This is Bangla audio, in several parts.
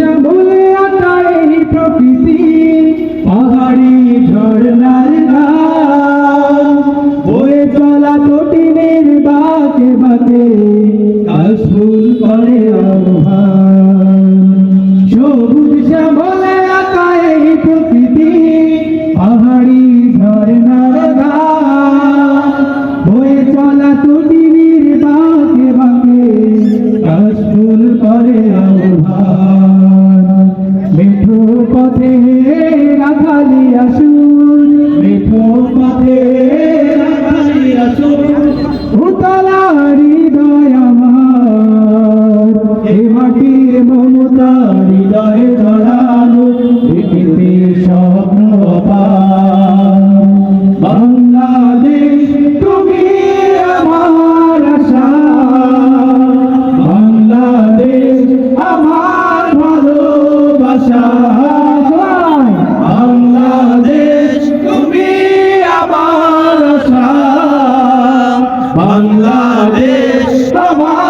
শ্যামলে আকারে প্রকৃতি পাহাড়ি ঝর্ণার বয়ে চলা কঠিনের বাকে বাকে কাশফুল করে আহ্বান হৃদয়ে ধরানো পৃথিবীর স্বপ্ন বাংলাদেশ তুমি আমার আশা। বাংলাদেশ আমার ভালোবাসা। বাংলাদেশ তুমি আমার আশা। বাংলাদেশ আমার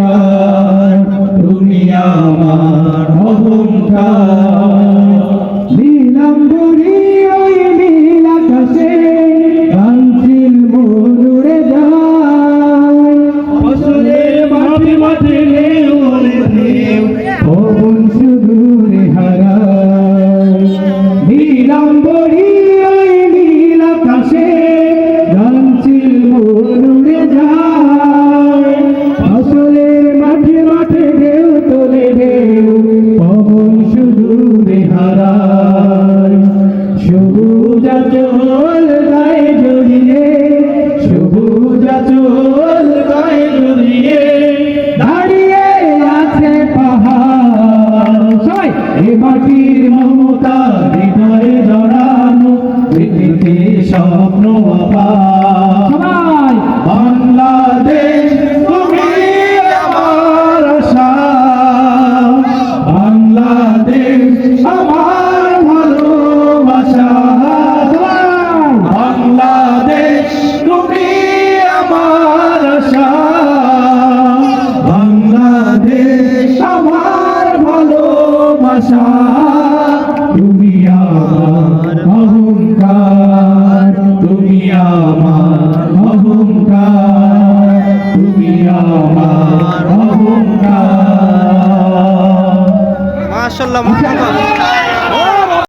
অহংকার তুমি আমার অহংকার। নীলাম্বরী ওই নীল আকাশে কাঞ্চিল মনুরে যায়। ফসলের মাঠে মাঠে এ মাটির মমতা হৃদয়ে জড়ানো স্বপ্ন সবাই! বাংলাদেশ তুমি আমার আশা। বাংলাদেশ আমার ভালোবাসা। বাংলাদেশ তুমি আমার আশা। বাংলাদেশ আমার ভালোবাসা তুমি আমার অহংকার তুমি আমার অহংকার